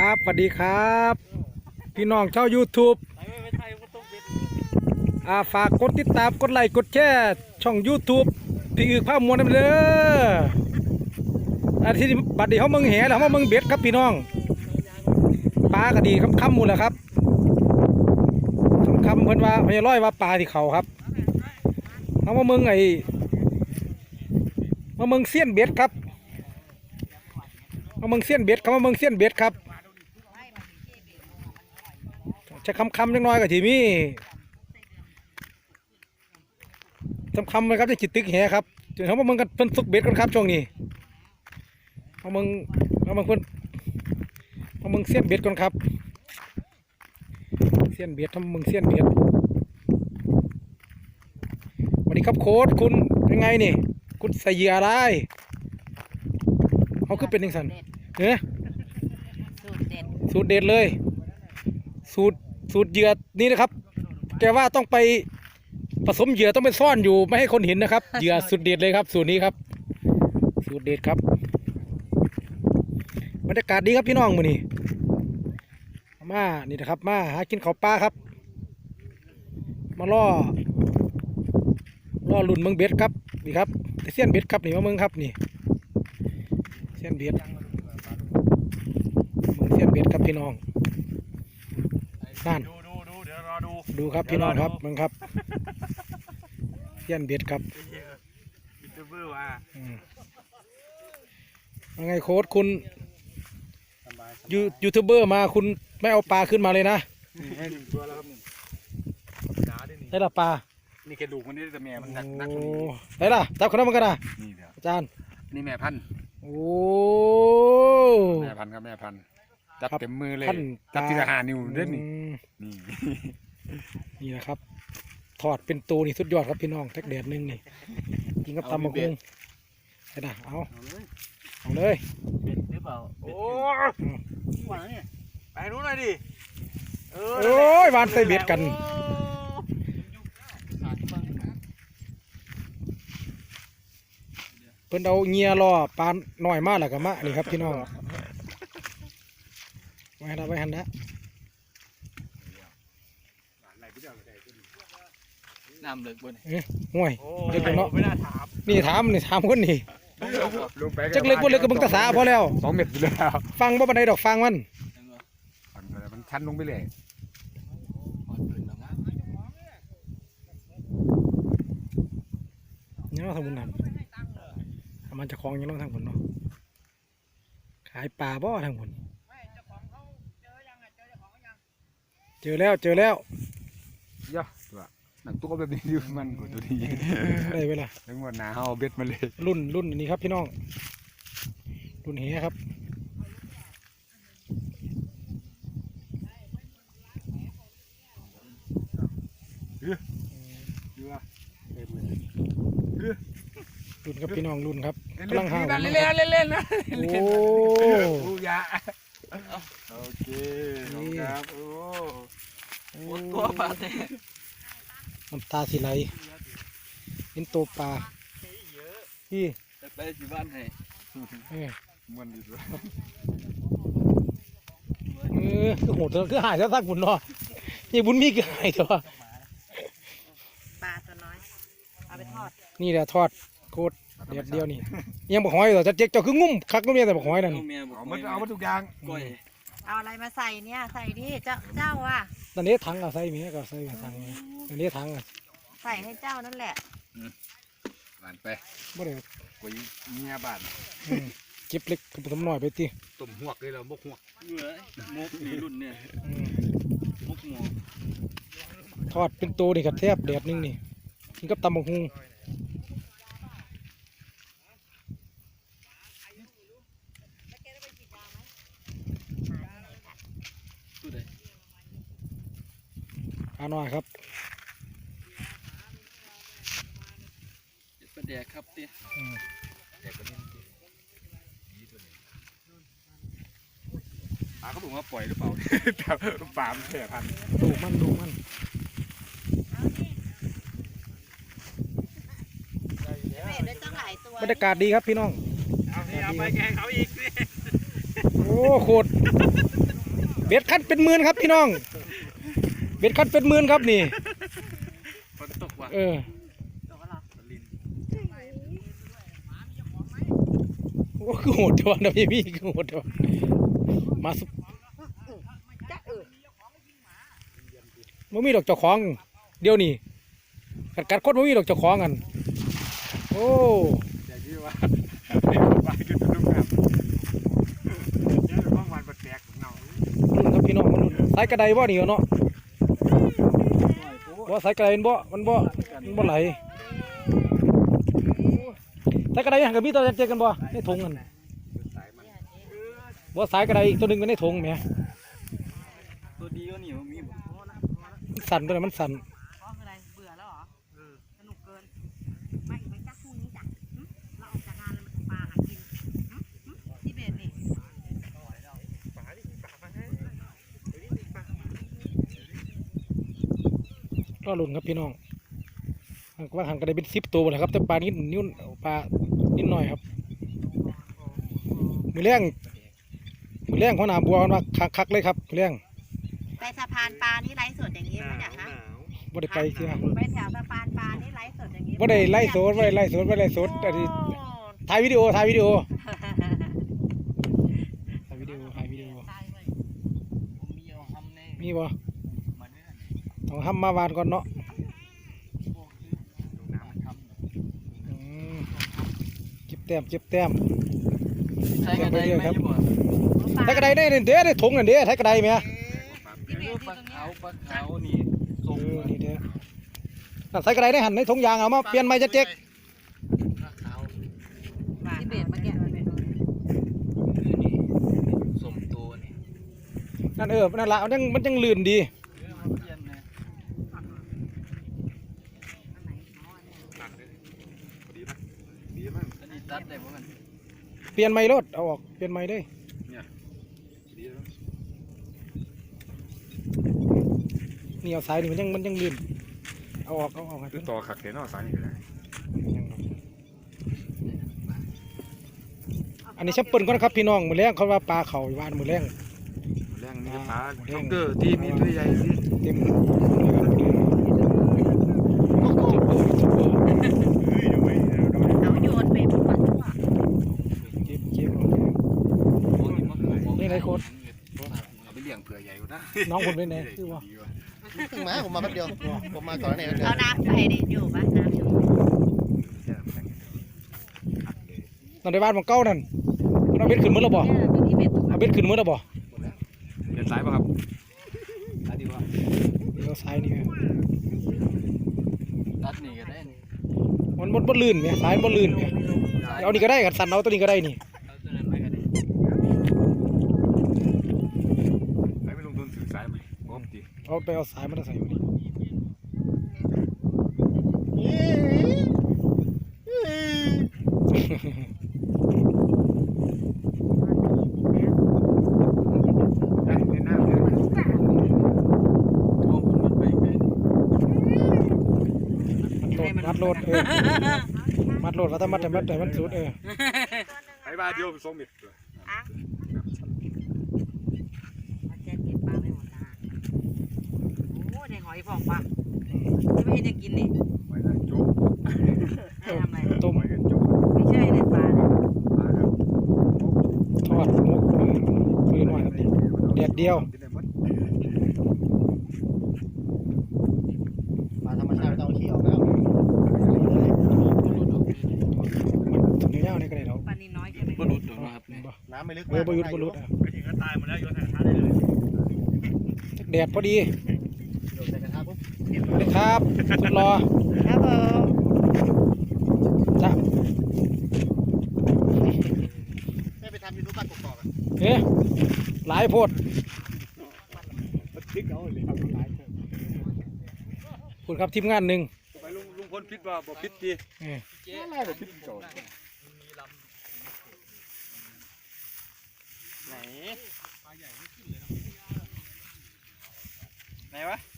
ครับสวัสดีครับ พี่น้องชาว YouTube อาฝากกดติดตามกดไลค์กดแชร์ช่อง YouTube พี่อึกภาพมวลนั่นเด้อาที่บัดนี้เขาเมืองแหแล้วเขาเมืองเบ็ดครับพี่น้องปลาก็ดีคำคำๆหมดแหละครับคำคำเพิ่นว่าพญาร้อยว่าปลาที่เขาครับเขามาเมืองไอ้มาเมืองเสี้ยนเบ็ดครับมาเมืองเสี้ยนเบ็ดครับมาเมืองเสี้ยนเบ็ดครับ จะคำคำๆจังน้อยก็ทีมีสำคัญเลยครับในจิตตึกแหครับจนเขามาเมืองกันเพิ่นซุกเบ็ดกันครับช่วงนี้เอาเมืองเอาเมืองเพิ่นเอาเมืองเสี้ยนเบ็ดกันครับเสี้ยนเบ็ดทำเมืองเสี้ยนเบ็ดสวัสดีครับโค้ดคุณยังไงนี่ คุณใส่เหยื่ออะไรเขาคือเป็นยังสันเฮ้ยสูตรเด็ดสูตรเด็ดเลย สูตร สูตรเหยื่อนี่นะครับ แกว่าต้องไปผสมเหยื่อต้องไปซ่อนอยู่ไม่ให้คนเห็นนะครับ เหยื่อสุดเด็ดเลยครับ สูตรนี้ครับ สูตรเด็ดครับบรรยากาศดีครับพี่น้องมือนี้มานี่นะครับ มาหากินข้าวปลาครับ มาล่อล่อลุ่นเมืองเบ็ดครับนี่ครับเสี้ยนเบ็ดครับนี่มาเมืองครับนี่เสี้ยนเบ็ดเมืองเสี้ยนเบ็ดครับพี่น้อง นั่นดูดูดูเดี๋ยวรอดูดูครับพี่น้องครับเมืองครับเสี้ยนเบ็ดครับยูทูบเบอร์ว่าอืมยังไงโค้ดคุณสบายยูยูทูบเบอร์มาคุณไม่เอาปลาขึ้นมาเลยนะให้หนึ่งตัวแล้วครับหนึ่งจ๋าด้วยนี่ได้ละปลานี่แกดูกมันนี่แต่แม่มันหนักหนักโอ้กว่านี้ได้ละจับคนนั้นมันกันนะนี่เดี๋ยวอาจารย์นี่แม่พันธุ์โอ้แม่พันธุ์ครับแม่พันธุ์ จับครับเต็มมือเลยพันจับทีละห้านิ้วเด้อนี่อืมนี่ นี่นะครับทอดเป็นตัวนี่สุดยอดครับพี่น้องแท็กแดดหนึงนี่กินกับตำมะกุ้งไปนะเอาเอาเลยเป็นหรือเปล่าโอ้อืม หวานเนี่ยไปนู้นหน่อยดิเออโอ้ยวานใส่เบ็ดกันเพิ่นเอาเงียรอปลาหน่อยมากแหละกับมะนี่ครับพี่น้อง ไว้หันนะไว้หันนะน้ำเลิกบนห่วยโอ้เด็กเนาะไม่น่าถามนี่ถามนี่ถามคนนี่ลงไปจักเล็กบ่เล็กกับมึงตาสาพอแล้วสองเม็ดไปแล้วฟังบ่ปานใดดอกฟังมันมันชันลงไปเลยยังต้องทำบุญนำเอามันจะคลองยังต้องทำบุญเนาะขายปลาบ่ทางบุญ เจอแล้วเจอแล้วย่อตัวหนังตัวแบบนี้ดิมันกว่าตัวนี้ได้เวลาทั้งหมดหนาเอาเบ็ดมาเลยรุ่นรุ่นอันนี้ครับพี่น้อง รุ่นเฮครับดูว่าเต็มเลยรุ่นครับพี่น้องรุ่นครับเล่นกำลังห้าวเล่นเล่นเล่นเล่นนะโอ้ดูยา โอเคขอบคุณครับโอ้โอ้ตัวปลาแท้น้ำตาสิไหลเห็นตัวปลาพี่แต่ไปที่บ้านให้เออมันดีด้วยเออคือโหดเถอะคือหายซะสักบุญเนาะนี่บุญมีคือหายเถอะปลาตัวน้อย เอาไปทอด นี่แหละทอดโคตร เดียวเดียวนี่ยังบอกหอยเหรอจะเจ๊กเจ้าคืองุ่มคักก็มีแต่บอกหอยนั่น เอาเมียบอกเอามาเอามาทุกอย่างก้อยเอาอะไรมาใส่เนี่ยใส่ดิเจ้าเจ้าอะนั่นนี้ถังอะใส่เมียก็ใส่ถังนั่นนี้ถังอะใส่ให้เจ้านั่นแหละหวานไปบ่ได้กว่าเมียบาทอืมเก็บเล็กผสมหน่อยไปติต้มหวกเลยเราบกหวกเหนื่อยมุกนี่รุ่นเนี่ยอืมมุกหมูทอดเป็นตัวนี่กับแทบแดดนึงนี่กินกับตำบักหุ่ง อาหน่อยครับปลาแดกครับเตี้ยอืมปลาเขาบอกว่าปล่อยหรือเปล่าแต่ปลามันแผ่พันธุ์ดูมันดูมันเห็นได้ตั้งหลายตัวบรรยากาศดีครับพี่น้องเอานี่เอาไปแกงเขาอีกสิโอ้โคตรเบ็ดคันเป็นหมื่นครับพี่น้อง เบ็ดคันเป็นหมื่นครับนี่ฝนตกว่ะเออตกแล้วเหรอลินโอ้คือโหดจังวะนะพี่พี่คือโหดจังวะมาสุจะเออมันมีดอกเจ้าของ เดี๋ยวนี้กัดกัดคนมันมีดอกเจ้าของกันโอ้อย่างที่ว่าเป็นคนบ้าจุดตุ้มครับเนี่ยเป็นห้องวันแปลกๆของเรารุ่นครับพี่น้องมันรุ่นสายกระไดบ่นี่เนาะ บ่สายกระไดมันบ่มันบ่มันบ่ไหลสายกระไดหันกับมีตัวเจอกันบ่ในถุงกันสายมันบ่สายกระไดอีกตัวหนึงก็ในถุงแหมตัวดีก็นี่มันมีบ่มันสั่นตัวนั้นมันสั่น เพราะอะไรเบื่อแล้วเหรอสนุกเกินไม่ไม่จักพรุ่งนี้จ้ะหึเราออกจากงานแล้วมันปลาหากินหึหึที่เบสนี่ ก็รุ่นครับพี่น้องว่าหันกระไดเป็น10ตัวบ่แหละครับแต่ปลานิดนิ้วปลานิดหน่อยครับ มือแรงมือแรงหัวหน้าบัวมันว่าคักๆเลยครับมือแรงไปสะพานปลานี่ไลฟ์สดอย่างนี้หไหมนาวเนี่ยหฮะนาวบ่ได้ไปเสียไปแถวสะพานปลานี่ไลฟ์สดอย่างนี้บ่ได้ไล่สดบ่ได้ไล่สดบ่ได้ไล่สดอันนี้โอ้ถ่ายวิดีโอถ่ายวิดีโอถ่ายวิดีโอถ่ายวิดีโอผมมีเอาทำแน่มีบ่มาเนี่ย ต้องห้ำมาวานก่อนเนาะพวกคือดูน้ำทอืมเก็บแต้มเก็บแต้มำใช้กระไดไหมบ่ไทยกระไดได้เด้อได้ถุงนั่นเด้อไทยกระไดแหม่ที่เบเออสปที่ลาตรงเนี้ขาวยปลาขาวนี่ส่เองอนี่เด้อนั่นไทยกระไดได้หันในถุงยางเอามาเปลี่ยนใหม่จะเจ๊กปลาขาวที่เบสเมื่อกี้นี่สมตัวนี่นั่นเออนั่นละมันยังมันยังลื่นดี เออมาเปลี่ยนนะ ตัดเลยดีมั้ยดีมั้ย อันนี้ตัดได้บ่กัน เป ลี่ยนใหม่รถเอาออกเปลี่ยนใหม่เด้อดีแล้วนี่เอาสายนี่มันยังมันยังลื่นเอาออกเอาออกให้คืเพิ่อนต่อขักแขนนอกสายนี่ก็ได้อันนี้ชับเปิ้ลก่อนนะครับพี่น้องมือแรงเขาว่าปลาเขาอยู่วานมือแรง แรงนี่ปลาช็อกเกอร์ที่มีตัวใหญ่สิเต็มเลยครับจุดเบอร์จุดเบอร์ เฮ้ยเดี๋ยวไว้เดี๋ยวดู เราโยนไปหมดทั่ว เก็บเก็บ พวกนี้ มันของนี่ไรโค้ดเอาไปเลี้ยงเผื่อใหญ่กว่านะน้องคนเป็นไงคือว่าดีว่ะเพิ่งมาผมมาแป๊บเดียวผมมาก่อนหน้านี้แป๊บเดียวเอาน้ำไปดิอยู่ปะน้ำอยู่แค่แข็งอัดเลยตอนในบ้านของเก้านั่นมันเอาเบ็ดขึ้นมือแล้วบ่เนี่ยที่เบสเอาเบ็ดขึ้นมือแล้วบ่เดินซ้ายป่ะครับตัดดีกว่าเดี๋ยวซ้ายนี่ตัดนี่ก็ได้นี่มันมันบ่ลื่นไหมซ้ายมันบ่ลื่นไหมเอานี่ก็ได้กันสั่นเอาตัวนี้ก็ได้นี่ เอาตัวนั้นไปก็ได้ ไปไม่ลงทุนสื่อสายไหมพร้อมดี เอาไปเอาสายมันใส่มาดิได้เล่นน้ำเลยพวกมันไปไกลมัดโลดมัดโลดเออมัดโลดว่าถ้ามัดแต่มัดแต่มันสุดเออไอ้บ้าเดียวเป็นสองเม็ดเลย อะมาแจ้งเก็บปลาไม่หมดนะ โอ้ได้หอยฟองปะจะไม่ให้จะกินนี่ไว้กันจุ๊บให้ทำอะไรต้ม ไว้กันจุ๊บไม่ใช่ในปลาเนี่ยมาครับทอดหมุกเออคือหน่อยครับนี่แดดเดียวกินได้หมดปลาธรรมชาติไม่ต้องเอาขี้ออกแล้วถึงยาวๆนี่ก็ได้ดอกปลานินน้อยใช่ไหมบ่หลุดดอกนะครับนี่บ่น้ำไม่ลึกเออบ่หยุดบ่หลุดอะไปถึงก็ตายหมดแล้วโยนใส่กระทะได้เลย แดดพอดี โยนใส่กระทะปุ๊บ สวัสดีครับสุดรอครับผมจ้ะไม่ไปทำยูทูบบ้านกอกๆอะเอ๊ะหลายโพดพลิกเอาเลยครับหลายคนพูดครับทีมงานหนึ่งไปลุงลุงพลพิษว่าบ่พิษดีเออไล่บ่พิษโจรไหนไหนวะนั่น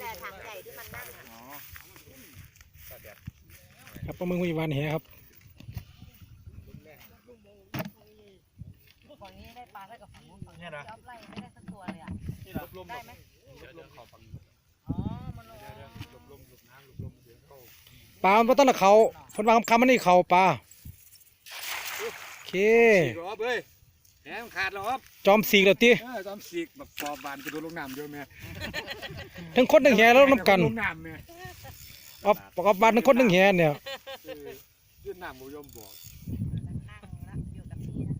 แหละถังใหญ่ที่มันนั่งอะอ๋อครับปลาหมึกมีวานแหครับฝั่งนี้ได้ปลาได้กับฝั่งนู้นฝั่งนี้เนี่ยนะพี่อ๊อฟไล่ไม่ได้สักตัวเลยอะนี่เหรอลมได้ไหมลมขอฟังอ๋อมันลงลมลมลมน้ำลมลมเดี๋ยวเข้าปลามันบ่ต้องละเขาคนวางคำมันนี่เขาปลาโอเคสี่รอบเอ้ย แหมมันขาดแล้วครับจอมสีกแล้วติเออตอนสีกแบบปอบบานกระโดดลงน้ำเยอะแม่ทั้งคนทั้งแหแล้วน้ำกันลงน้ำแม่ออบประกอบบ้านทั้งคนทั้งแหเนี่ยเออยื่นน้ำบ่ยอมบอกนั่งแล้วอยู่กับพี่นะ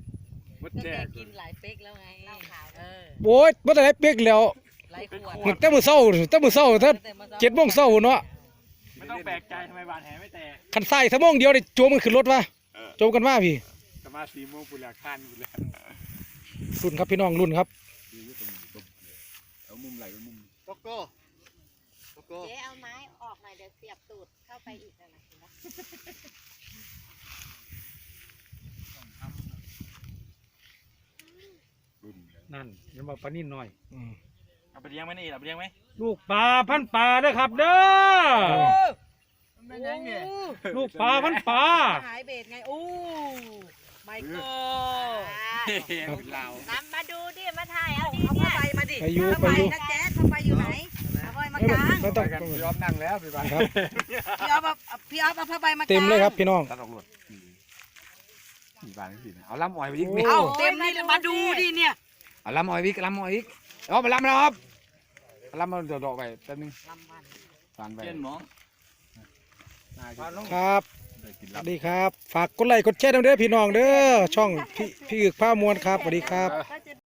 มัดก็แจแกกกินหลายเป๊กแล้วไงเหล้าขาวเออโอ้ยบ่ได้เปียกแล้วหลายขวดตั้งแต่มื้อเช้าตั้งมื้อเช้าถ้าเจ็ดโมงเช้าเนาะไม่ต้องแปลกใจทำไมบานแหไม่แตกคันใส่ชั่วโมงเดียวได้โจมกันขึ้นรถวะโจมกันมาพี่แต่ มาสี่โมงปุระคันปุระรุ่นครับพี่น้องรุ่นครับเอามุมไหลไปมุมโกโก้โกโก้เจ๊เอาไม้ออกหน่อยเดี๋ยวเสียบตูดเข้าไปอีกนะเห็นปะนั่นยังมาปลานิ่นหน่อยเอาไปเลี้ยงไหมนี่เอาไปเลี้ยงไหมลูกปลาพันปลาเด้อครับเด้อมันยังไงลูกปลาพันปลาหายเบรกไงอู้ ไมเคิลเรานำมาดูดิ มาถ่ายเอาดิเอาผ้าใบมาดิไปอยู่ผ้าไปใบอยู่นะแจ๊ดผ้าใบอยู่ไหนเอาใบมากางไม่ต้องกันยอมนั่งแล้วไปบ้านครับ พี่อ๊อฟเอาพี่อ๊อฟเอาผ้าใบมากางเต็มเลยครับพี่น้อง ตัดออกหลดสี่บาทนี่สิเอาล้ำอ้อยไปอีกโอ้นี่เอาเต็มนี่เลยมาดูดิเนี่ยเอาล้ำอ้อยอีกล้ำอ้อยอีกเอาไปล้ำแล้วครับเอาล้ำมาดอกๆไปแป๊บนึงลำพันฟานไปเช่นหมองครับได้กิน สล้ำวัสดีครับ ฝากกดไลค์กดแชร์ด้วยเด้อพี่น้องเด้อช่องพี่พี่อึกผ้ามวลครับสวัสดีครับก็